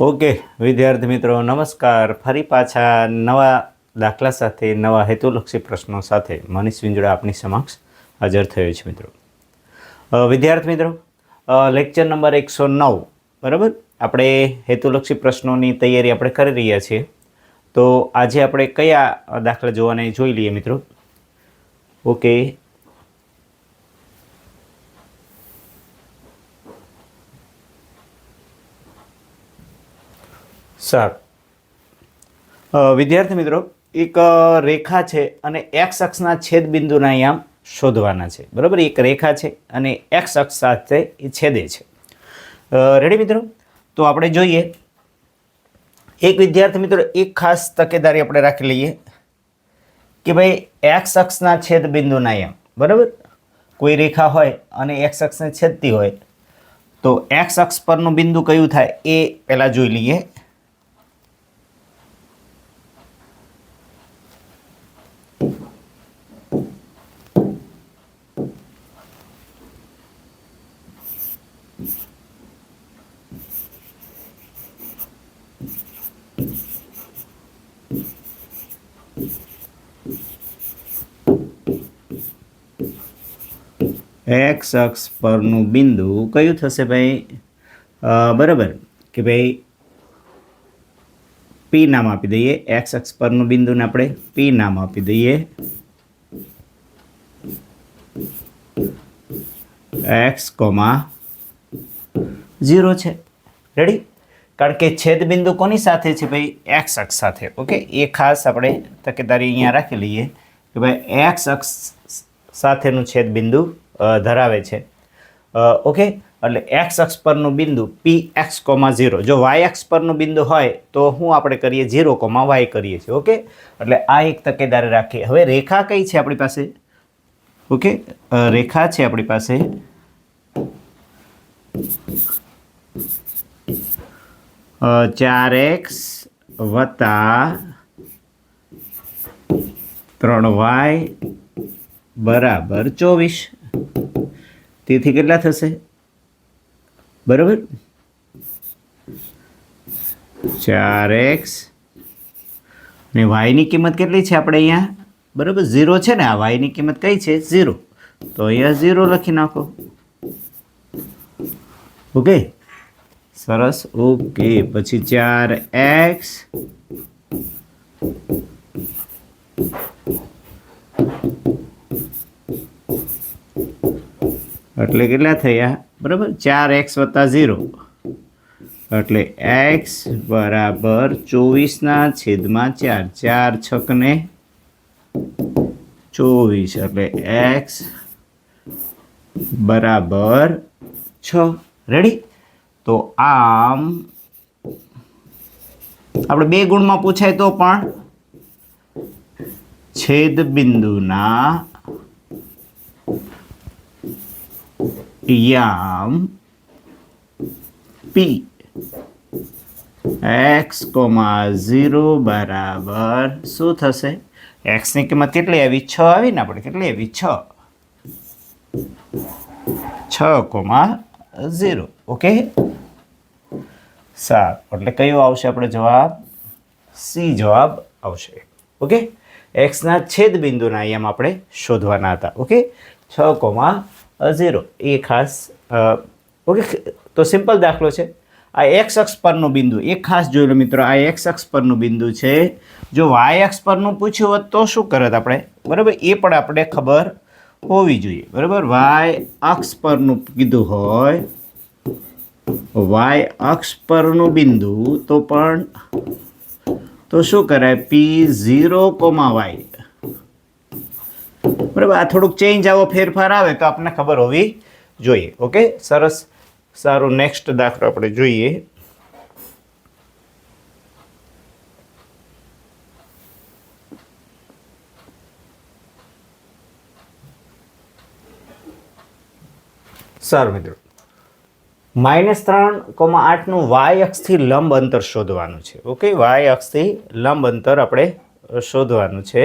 Okay, વિદ્યાર્થી મિત્રો, નમસ્કાર. ફરી પાછા નવા દાખલા સાથે, નવા હેતુલક્ષી પ્રશ્નો સાથે મનીષ વિંજોડા આપની સમક્ષ હાજર થયો છે મિત્રો. વિદ્યાર્થી મિત્રો લેક્ચર નંબર એકસો નવ, બરાબર? આપણે હેતુલક્ષી પ્રશ્નોની તૈયારી આપણે કરી રહ્યા છીએ. તો આજે આપણે કયા દાખલા જોવાને જોઈ લઈએ મિત્રો? ઓકે સારું. વિદ્યાર્થી મિત્રો, એક રેખા છે અને એક્સ અક્ષના છેદ બિંદુના અહીંયા શોધવાના છે. બરાબર? એક રેખા છે અને એક્સ અક્ષ સાથે એ છેદે છે. રેડી મિત્રો? તો આપણે જોઈએ. એક વિદ્યાર્થી મિત્રો, એક ખાસ તકેદારી આપણે રાખી લઈએ કે ભાઈ એક્સ અક્ષના છેદ બિંદુના એમ બરાબર? કોઈ રેખા હોય અને એક્સ અક્ષને છેદતી હોય, તો એક્સ અક્ષ પરનું બિંદુ કયું થાય એ પહેલાં જોઈ લઈએ. એક્સ અક્ષ પરનું બિંદુ કયું થશે ભાઈ? બરાબર. કે ભાઈ પી નામ આપી દઈએ. એક્સ અક્ષ પરનું બિંદુને આપણે પી નામ આપી દઈએ. એક્સ કોમા ઝીરો છે. રેડી કારણ કે છેદ બિંદુ કોની સાથે છે ભાઈ? એક્સ અક્ષ સાથે. ઓકે એ ખાસ આપણે તકેદારી અહીંયા રાખી લઈએ. કે ભાઈ એક્સ અક્ષ સાથેનું છેદ બિંદુ ધરાવે છે. ઓકે? એટલે એક્સ અક્ષ પરનું બિંદુ પી એક્સ કોમા ઝીરો. જો વાય એક્સ પરનું બિંદુ હોય, તો હું આપણે કરીએ ઝીરો કોમા વાય કરીએ છીએ, ઓકે? એટલે આ એક તકેદારી રાખીએ. હવે રેખા કઈ છે આપણી પાસે? ઓકે? રેખા છે આપણી પાસે. ચાર એક્સ વત્તા ત્રણ વાય બરાબર ચોવીસ. તેથી કેટલા થશે? બરાબર? ચાર એક્સ. ને વાયની કિંમત કેટલી છે આપણે અહીંયા? બરાબર, ઝીરો છે ને? આ વાયની કિંમત કઈ છે? ઝીરો. તો અહીંયા ઝીરો લખી નાખો. ઓકે? સરસ. ઓકે, પછી ચાર એક્સ. એટલે કેટલા થયા? બરાબર? ચાર એક્સ વત્તા ઝીરો. એટલે એક્સ બરાબર ચોવીસના છેદમાં ચાર. ચાર છકને ચોવીસ. એટલે એક્સ બરાબર છ. રેડી તો આમ આપણે બે ગુણમાં પૂછાય તો પણ છેદ બિંદુના યામ પી. એક્સ કોમા ઝીરો બરાબર શું થશે? એક્સની કિંમત કેટલી આવી? છ આવી ને આપણે કેટલી આવી? છ. છ કોમા ઝીરો. ઓકે? સારું એટલે કયો આવશે આપણે જવાબ? સી જવાબ આવશે. ઓકે? એક્સના છેદ બિંદુના એમ આપણે શોધવાના હતા. ઓકે? છ કોમા ઝીરો. એ ખાસ ઓકે, તો સિમ્પલ દાખલો છે. આ એક્સ અક્ષ પરનું બિંદુ એ ખાસ જોઈ લો મિત્રો, આ એક્સ અક્ષ પરનું બિંદુ છે. જો વાય અક્ષ પરનું પૂછ્યું હોત તો શું કરત આપણે? બરાબર? એ પણ આપણે ખબર હોવી જોઈએ. બરાબર? વાય અક્ષ પરનું કીધું હોય, વાય અક્ષ પરનું બિંદુ તો પણ, તો શું કરાય? P zero comma Y. બરાબર? આ થોડુંક ચેન્જ આવો, ફેરફાર આવે તો આપણને ખબર હોવી જોઈએ. ઓકે સરસ. સારું નેક્સ્ટ દાખલો આપણે જોઈએ. સારું મિત્રો. માઇનસ ત્રણ કોમા આઠનું વાય અક્ષથી લંબ અંતર શોધવાનું છે. ઓકે વાય અક્ષથી લંબ અંતર આપણે શોધવાનું છે.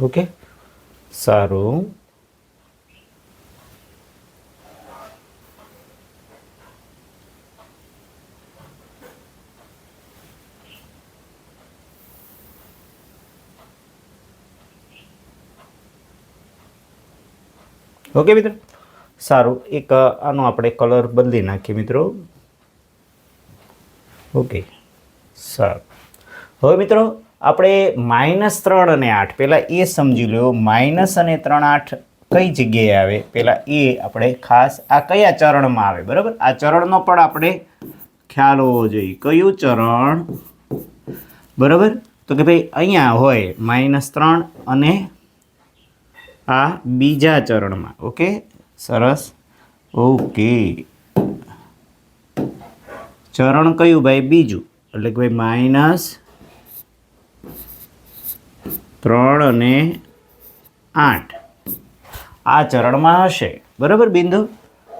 ઓકે સારું ઓકે મિત્રો સારું એક અ, આનો આપણે કલર બદલી નાખીએ મિત્રો ઓકે સારું હવે મિત્રો આપણે માઇનસ ત્રણ અને આઠ, પહેલાં એ સમજી લો માઇનસ અને ત્રણ આઠ કઈ જગ્યાએ આવે? પહેલાં એ આપણે ખાસ આ કયા ચરણમાં આવે, બરાબર? આ ચરણનો પણ આપણે ખ્યાલ હોવો જોઈએ. કયું ચરણ? બરાબર? તો કે ભાઈ અહીંયા હોય માઇનસ ત્રણ અને આ બીજા ચરણમાં. ઓકે? સરસ. ઓકે. ચરણ કયું ભાઈ? બીજું. એટલે કે ભાઈ માઇનસ ત્રણ અને આઠ. આ ચરણમાં હશે. બરાબર, બિંદુ?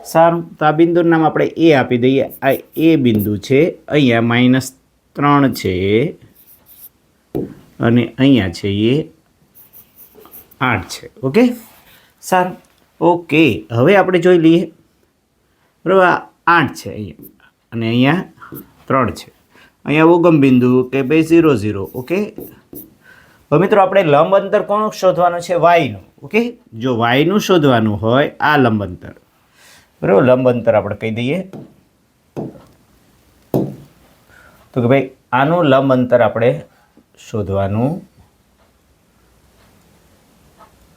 સારું, તો આ બિંદુનું નામ આપણે એ આપી દઈએ. આ એ બિંદુ છે, અહીંયા માઇનસ ત્રણ છે, અને અહીંયા છે એ આઠ છે. ઓકે? સારું. ઓકે, હવે આપણે જોઈ લઈએ. બરાબર આઠ છે અહીંયા, અને અહીંયા ત્રણ છે. અહીંયા ઉગમ બિંદુ કે ભાઈ ઝીરો ઝીરો, ઓકે? હવે મિત્રો આપણે લંબ અંતર કોનું શોધવાનું છે? વાયનું. ઓકે જો વાયનું શોધવાનું હોય આ લંબ અંતર. બરાબર લંબ અંતર આપણે કહી દઈએ. તો કે ભાઈ આનું લંબ અંતર આપણે શોધવાનું.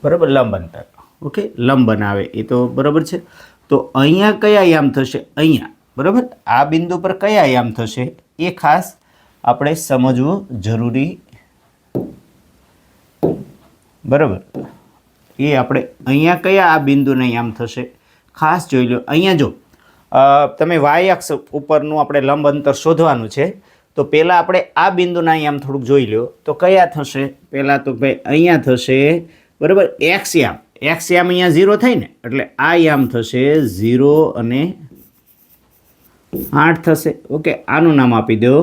બરાબર લંબ અંતર. ઓકે લંબ બનાવે એ તો બરાબર છે. તો અહીંયા કયા યામ થશે? અહીંયા. બરાબર? આ બિંદુ પર કયા યામ થશે? એ ખાસ આપણે સમજવું જરૂરી બરાબર? એ આપણે અહીંયા કયા આ બિંદુને આમ થશે? ખાસ જોઈ લો, અહીંયા જો તમે વાય અક્ષ ઉપરનું આપણે લંબ અંતર શોધવાનું છે, તો પહેલાં આપણે આ બિંદુના આમ થોડુંક જોઈ લો, તો કયા થશે? પહેલાં તો ભાઈ અહીંયા થશે, બરાબર એક્સ યામ. એક્સ યામ અહીંયા ઝીરો થાય ને, એટલે આ યામ થશે ઝીરો અને આઠ થશે. ઓકે, આનું નામ આપી દો.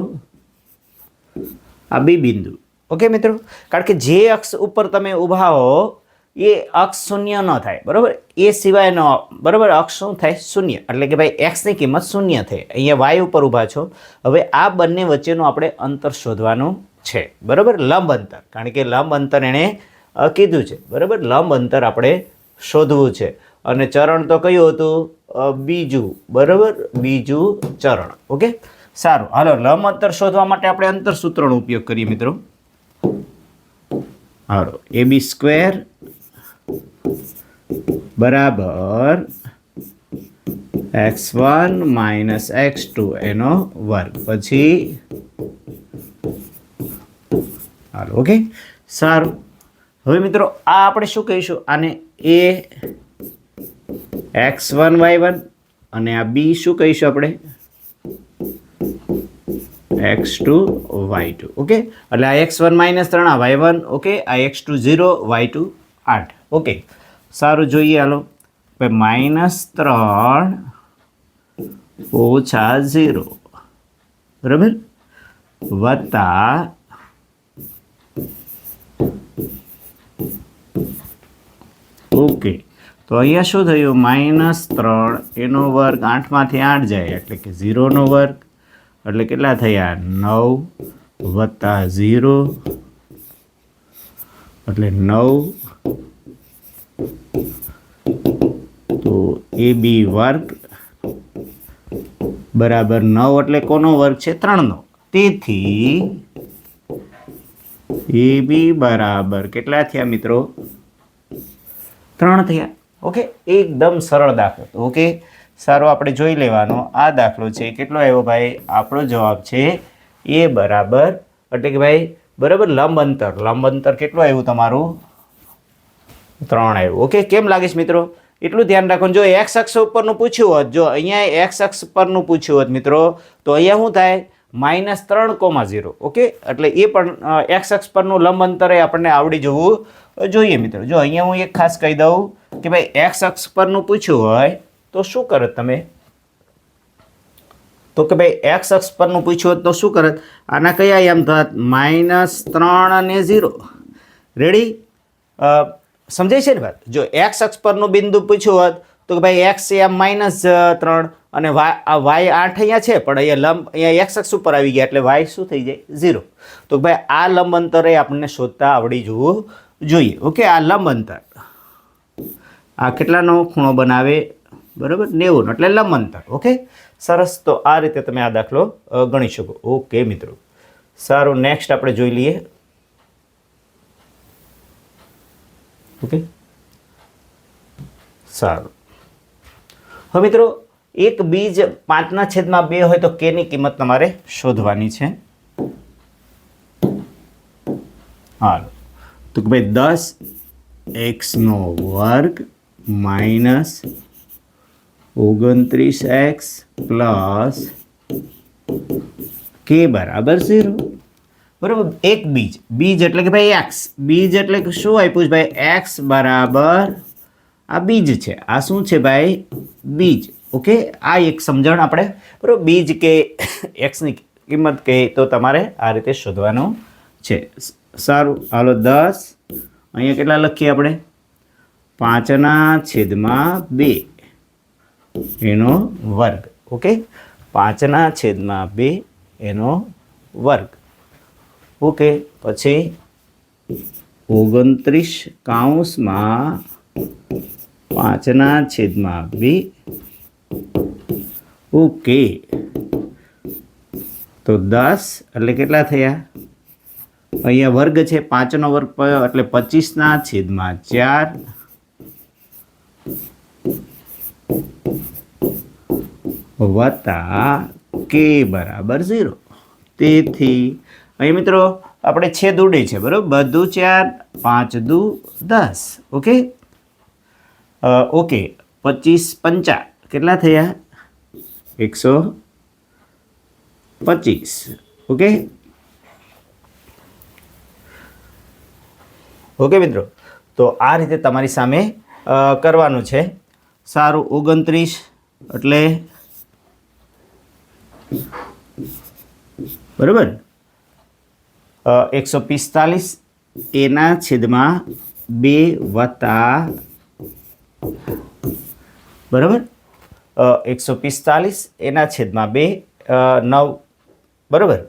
આ બી બિંદુ. ઓકે મિત્રો? કારણ કે જે અક્ષ ઉપર તમે ઊભા હો, એ અક્ષ શૂન્ય ન થાય, બરાબર? એ સિવાયનો બરાબર? અક્ષ શું થાય? શૂન્ય. એટલે કે ભાઈ એક્સની કિંમત શૂન્ય થાય અહીંયા વાય ઉપર ઊભા છો. હવે આ બંને વચ્ચેનું આપણે અંતર શોધવાનું છે. બરાબર? લંબ અંતર. કારણ કે લંબ અંતર એણે કીધું છે. બરાબર? લંબ અંતર આપણે શોધવું છે. અને ચરણ તો કયું હતું? બીજું. બરાબર? બીજું ચરણ. ઓકે? સારું. હાલો, લંબ અંતર શોધવા માટે આપણે અંતર સૂત્રનો ઉપયોગ કરીએ મિત્રો. હાલો એ બી સ્ક્વેર બરાબર X one minus X two એનો વર્ગ. પછી હાલો, ઓકે? સારું. હવે મિત્રો, આ આપણે શું કહીશું? આને A X one Y one અને આ બી શું કહીશું આપણે? X two Y two okay એટલે આ એક્સ વન માઇનસ ત્રણ, આ વાય વન ઓકે આ X two zero Y two આઠ ઓકે સારું જોઈએ હાલો. માઇનસ ત્રણ ઓછા ઝીરો બરાબર? વત્તા ઓકે તો અહીંયા શું થયું? માઇનસ ત્રણ એનો વર્ગ આઠમાંથી આઠ જાય, એટલે કે ઝીરોનો વર્ગ. એટલે કેટલા થયા? નવ વત્તા ઝીરો. એટલે નવ. તો એ બી વર્ગ બરાબર નવ એટલે કોનો વર્ગ છે? ત્રણનો. તેથી એ બી બરાબર કેટલા થયા મિત્રો? ત્રણ થયા. ઓકે? એકદમ સરળ દાખલો. ઓકે? સારો આપણે જોઈ લેવાનો. આ દાખલો છે. કેટલો આવ્યો ભાઈ? આપણો જવાબ છે એ બરાબર. એટલે કે ભાઈ, બરાબર લંબ અંતર. લંબ અંતર કેટલું આવ્યું તમારું? ત્રણ આવ્યું. ઓકે, કેમ લાગે મિત્રો? એટલું ધ્યાન રાખવાનું. જો એક્સ અક્ષ ઉપરનું પૂછ્યું હોત, જો અહીંયા એક્સ અક્ષ પરનું પૂછ્યું હોત મિત્રો, તો અહીંયા શું થાય? માઇનસ ત્રણ કોમા ઝીરો. ઓકે? એટલે એ પણ એક્સ અક્ષ પરનું લંબ અંતર આપણને આવડી જવું જોઈએ મિત્રો. જો અહીંયા હું એક ખાસ કહી દઉં કે ભાઈ એક્સ અક્ષ પરનું પૂછ્યું હોય તો શું કરત તમે? તો કે ભાઈ એક્સ અક્ષ પરનું પૂછ્યું હોત તો શું કરત આના કયા એમ થત માઇનસ ત્રણ અને ઝીરો. રેડી સમજાય છે ને વાત? જો એક્સ અક્ષ પરનું બિંદુ પૂછ્યું હોત તો કે ભાઈ એક્સ એમ માઇનસ ત્રણ અને વાય આ વાય આઠ અહીંયા છે, પણ અહીંયા લંબ, અહીંયા એક્સ અક્ષ ઉપર આવી ગયા એટલે વાય શું થઈ જાય? ઝીરો. તો ભાઈ, આ લંબ અંતરે આપણને શોધતા આવડી જવું જોઈએ. ઓકે આ લંબ અંતર. આ કેટલાનો ખૂણો બનાવે? બરાબર? નેવું એટલે લંબ અંતર ઓકે? સરસ, તો આ રીતે તમે આ દાખલો ગણી શકો. ઓકે, મિત્રો. સારું, નેક્સ્ટ આપણે જોઈ લઈએ. ઓકે? સારું. હવે મિત્રો, એક બીજ પાંચના છેદમાં બે હોય તો કેની કિંમત તમારે શોધવાની છે. હાલો. તો કે ભાઈ દસ એક્સનો વર્ગ માઇનસ ઓગણત્રીસ એક્સ પ્લસ કે બરાબર ઝીરો. બરાબર? એક બીજ. બીજ એટલે કે ભાઈ એક્સ. બીજ એટલે કે શું આપ્યું છે ભાઈ? એક્સ બરાબર આ બીજ છે. આ શું છે ભાઈ? બીજ. ઓકે? આ એક સમજણ આપણે. બરાબર? બીજ કે એક્સની કિંમત કહે તો તમારે આ રીતે શોધવાનું છે. સારું. હાલો, દસ. અહીંયા કેટલા લખીએ આપણે? પાંચના છેદમાં બે. એનો વર્ગ, ઓકે? પાંચના છેદમાં બે એનો વર્ગ, ઓકે? પછી ઓગણત્રીસ કાઉન્સમાં પાંચના છેદમાં બે, ઓકે? તો દસ, એટલે કેટલા થયા? અહીંયા વર્ગ છે, પાંચનો વર્ગ, એટલે પચીસના છેદમાં ચાર વત્તા કે બરાબર ઝીરો. તેથી, અહીં મિત્રો, આપણે છેદ ઉડે છે, બરાબર? બધું ચાર, પાંચ દુ, દસ. ઓકે? ઓકે. પચીસ, પંચા. કેટલા થયા? એકસો પચીસ. ઓકે? ઓકે મિત્રો? તો આ રીતે તમારી સામે કરવાનું છે. સારું, ઓગણત્રીસ, એટલે બરાબર? એકસો પિસ્તાલીસ, એના છેદમાં બે વત્તા બરાબર? એકસો પિસ્તાલીસ, એના છેદમાં બે નવ, બરાબર?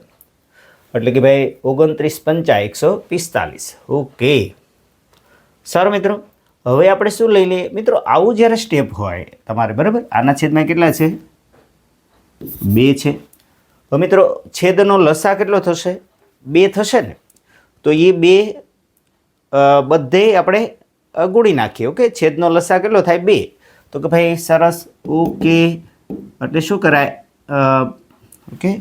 એટલે કે ભાઈ ઓગણત્રીસ પંચા એકસો પિસ્તાલીસ. ઓકે. સારું મિત્રો? હવે આપણે શું લઈ લઈએ? મિત્રો, આવું જ્યારે સ્ટેપ હોય, તમારે બરાબર? આના છેદમાં કેટલા છે? બે છે. તો મિત્રો, છેદનો લસા કેટલો થશે? બે થશે ને? તો એ બે બધે આપણે ગુણી નાખીએ, ઓકે? છેદનો લસા કેટલો થાય? બે. તો કે ભાઈ, સરસ, ઓકે. એટલે શું કરાય? ઓકે?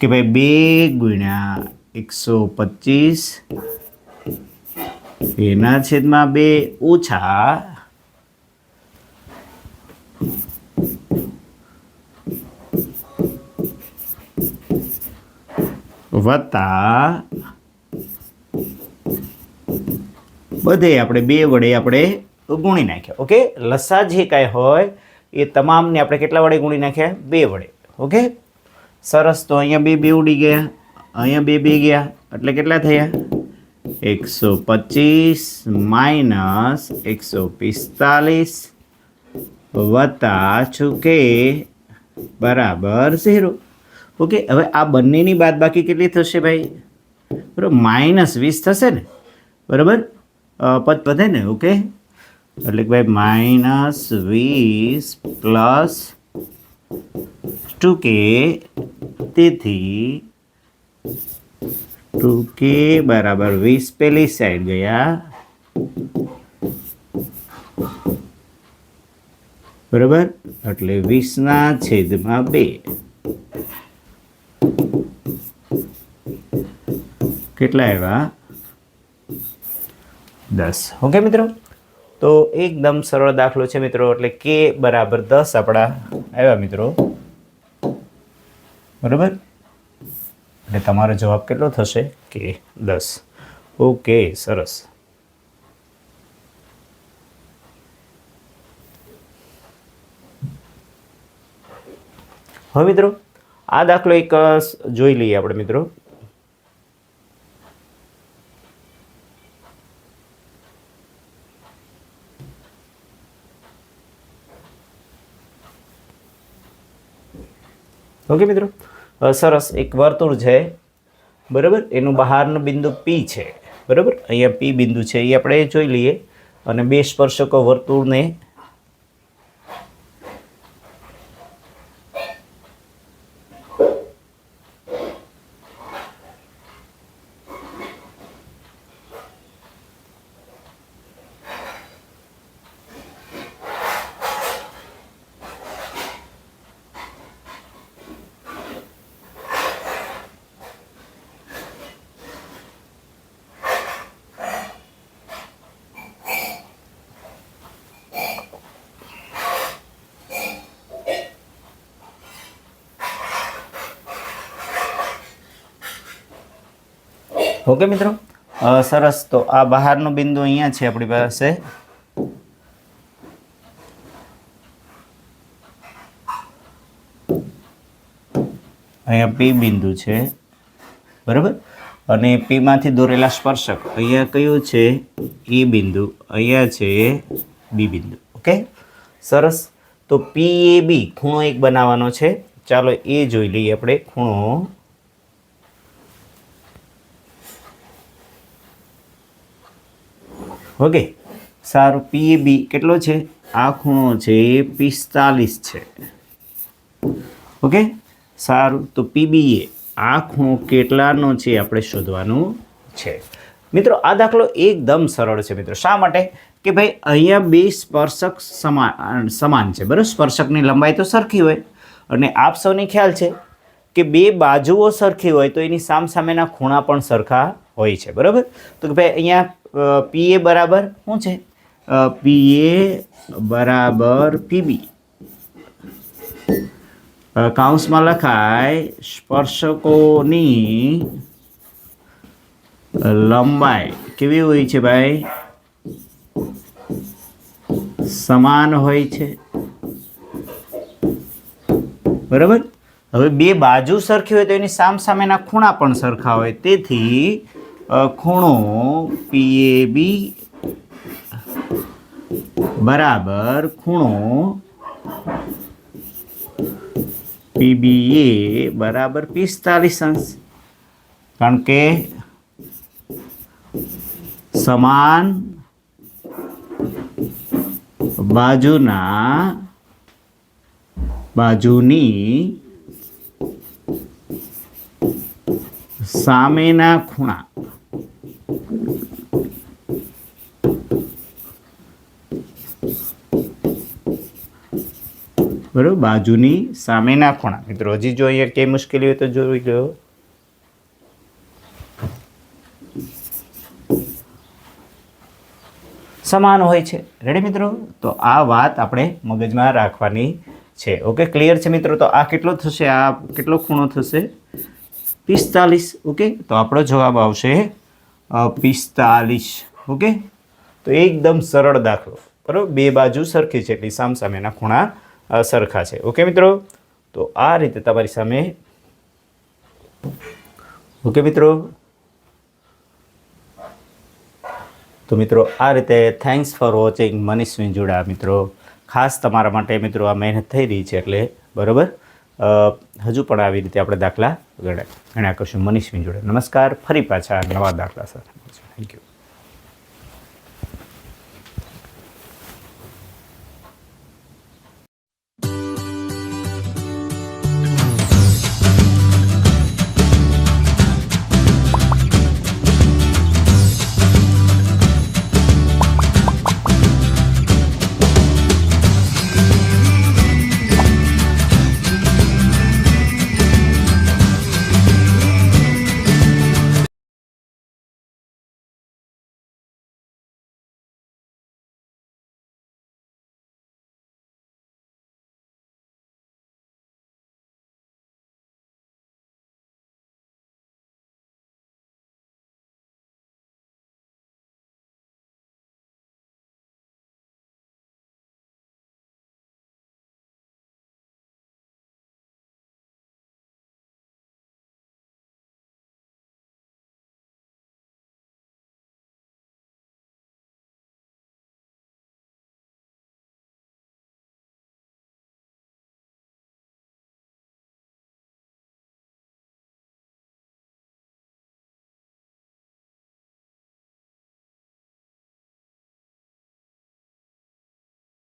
કે ભાઈ, બે ગુણ્યા એકસો પચીસ. એના છેદમાં બે ઓછા વત્તા બધે આપણે બે વડે આપણે ગુણી નાખ્યા, ઓકે? લસા જે કાંઈ હોય એ તમામને આપણે કેટલા વડે ગુણી નાખ્યા? બે વડે, ઓકે? સરસ, તો અહીંયા બે બે ઉડી ગયા. અહીંયા બે બે ગયા. એટલે કેટલા થયા? એકસો પચીસ માઇનસ એકસો પિસ્તાલીસ વત્તા છૂકે બરાબર ઝીરો. ઓકે, હવે આ બંનેની બાદ બાકી કેટલી થશે ભાઈ? બરાબર, માઇનસ વીસ થશે ને? બરાબર? પદ વધે ને, ઓકે? એટલે કે ભાઈ માઇનસ વીસ પ્લસ ટુ કે તેથી ટુ કે બરાબર વીસ પેલી સાઈડ ગયા. બરાબર? એટલે વીસના છેદમાં બે. કેટલા આવ્યા? દસ. ઓકે મિત્રો? તો એકદમ સરળ દાખલો છે મિત્રો, એટલે કે બરાબર દસ આપણા આવ્યા મિત્રો. બરાબર? એટલે તમારો જવાબ કેટલો થશે? કે દસ. ઓકે, સરસ. હવે મિત્રો, આ દાખલો એક જોઈ લઈએ આપણે મિત્રો. ઓકે મિત્રો સરસ એક વર્તુળ છે. બરાબર? એનું બહારનું બિંદુ પી છે. બરાબર? અહીંયા પી બિંદુ છે. એ આપણે જોઈ લઈએ. અને બે સ્પર્શકો વર્તુળને ઓકે, મિત્રો? સરસ. તો આ બહારનું બિંદુ અહીંયા છે આપણી પાસે. અહીંયા પી બિંદુ છે. બરાબર? અને પીમાંથી દોરેલા સ્પર્શક. અહીંયા કયું છે? એ બિંદુ. અહીંયા છે બી બિંદુ. ઓકે? સરસ. તો પી એ બી ખૂણો એક બનાવવાનો છે. ચાલો એ જોઈ લઈએ આપણે ખૂણો ઓકે. સારું, પી બી કેટલો છે? આ ખૂણો છે એ પિસ્તાલીસ છે. ઓકે? સારું, તો પીબીએ આ ખૂણો કેટલાનો છે આપણે શોધવાનું છે. મિત્રો, આ દાખલો એકદમ સરળ છે મિત્રો. શા માટે? કે ભાઈ, અહીંયા બે સ્પર્શક સમાન સમાન છે. બરાબર? સ્પર્શકની લંબાઈ તો સરખી હોય. અને આપ સૌને ખ્યાલ છે કે બે બાજુઓ સરખી હોય તો એની સામસામેના ખૂણા પણ સરખા હોય છે, બરાબર? તો કે ભાઈ અહીંયા પી એ બરાબર શું છે? પી એ બરાબર પીબી કાઉન્સમાં લખાય, સ્પર્શકોની લંબાઈ કેવી હોય છે ભાઈ? સમાન હોય છે. બરાબર? હવે બે બાજુ સરખી હોય તો એની સામ સામેના ખૂણા પણ સરખા હોય. તેથી ખૂણો પીએબી બરાબર ખૂણો પીબીએ બરાબર પિસ્તાલીસ અંશ. કારણ કે સમાન બાજુના બાજુની સામેના ખૂણા. બરોબર, બાજુની સામેના ખૂણા. મિત્રો, હજી જો અહીંયા કઈ મુશ્કેલી હોય તો જોઈ લો. સમાન હોય છે. રેડી મિત્રો? તો આ વાત આપણે મગજમાં રાખવાની છે. ઓકે ક્લિયર છે, મિત્રો? તો આ કેટલો થશે? આ કેટલો ખૂણો થશે? પિસ્તાલીસ ઓકે તો આપણો જવાબ આવશે પિસ્તાલીસ ઓકે તો એકદમ સરળ દાખલો, બરાબર? બે બાજુ સરખી છે, એટલી સામસામેના ખૂણા સરખા છે ઓકે મિત્રો? તો આ રીતે તમારી સામે ઓકે મિત્રો? તો મિત્રો, આ રીતે thanks for watching Manish Vinjuda મિત્રો, ખાસ તમારા માટે મિત્રો આ મહેનત થઈ રહી છે, એટલે, બરાબર? હજુ પણ આવી રીતે આપણે દાખલા ગણ્યા. ગણ્યા કરશું મનીષ જોડે નમસ્કાર. ફરી પાછા નવા દાખલા સાથે થેન્ક યુ